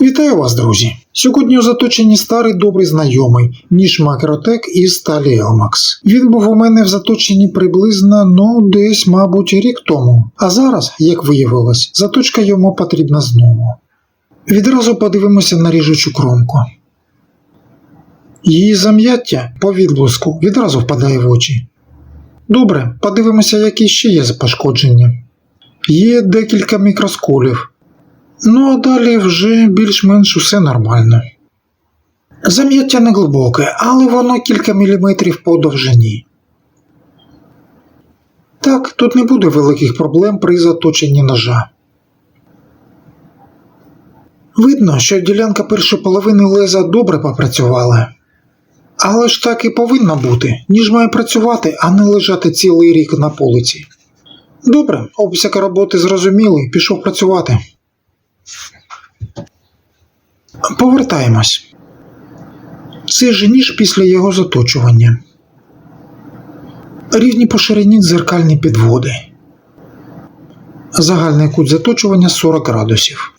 Вітаю вас, друзі! Сьогодні у заточенні старий добрий знайомий, ніж Макротек із сталі Елмакс. Він був у мене в заточенні приблизно, ну, десь, мабуть, рік тому. А зараз, як виявилось, заточка йому потрібна знову. Відразу подивимося на ріжучу кромку. Її зам'яття по відблиску відразу впадає в очі. Добре, подивимося, які ще є пошкодження. Є декілька мікросколів. Ну а далі вже більш-менш усе нормально. Зам'яття не глибоке, але воно кілька міліметрів по довжині. Так, тут не буде великих проблем при заточенні ножа. Видно, що ділянка першої половини леза добре попрацювала. Але ж так і повинно бути, ніж має працювати, а не лежати цілий рік на полиці. Добре, обсяг роботи зрозумілий, пішов працювати. Повертаємось. Це ж ніж після його заточування. Рівні по ширині дзеркальні підводи. Загальний кут заточування 40 градусів.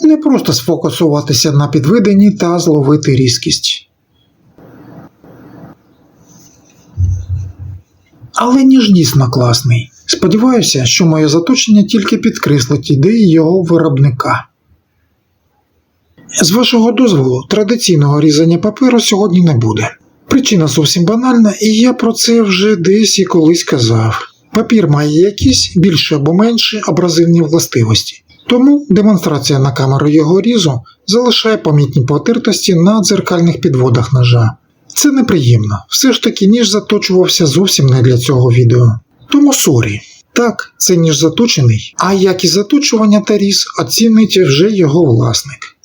Не просто сфокусуватися на підведенні та зловити різкість. Але ніж дійсно класний. Сподіваюся, що моє заточення тільки підкреслить ідеї його виробника. З вашого дозволу, традиційного різання паперу сьогодні не буде. Причина зовсім банальна, і я про це вже десь і колись казав. Папір має якісь більше або менші абразивні властивості, тому демонстрація на камеру його різу залишає помітні потертості на дзеркальних підводах ножа. Це неприємно, все ж таки ніж заточувався зовсім не для цього відео. Тому сорі. Так, це ніж заточений, а як і заточування та різ оцінить вже його власник.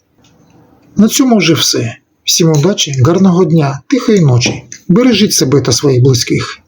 На цьому вже все. Всім удачі, гарного дня, тихої ночі. Бережіть себе та своїх близьких.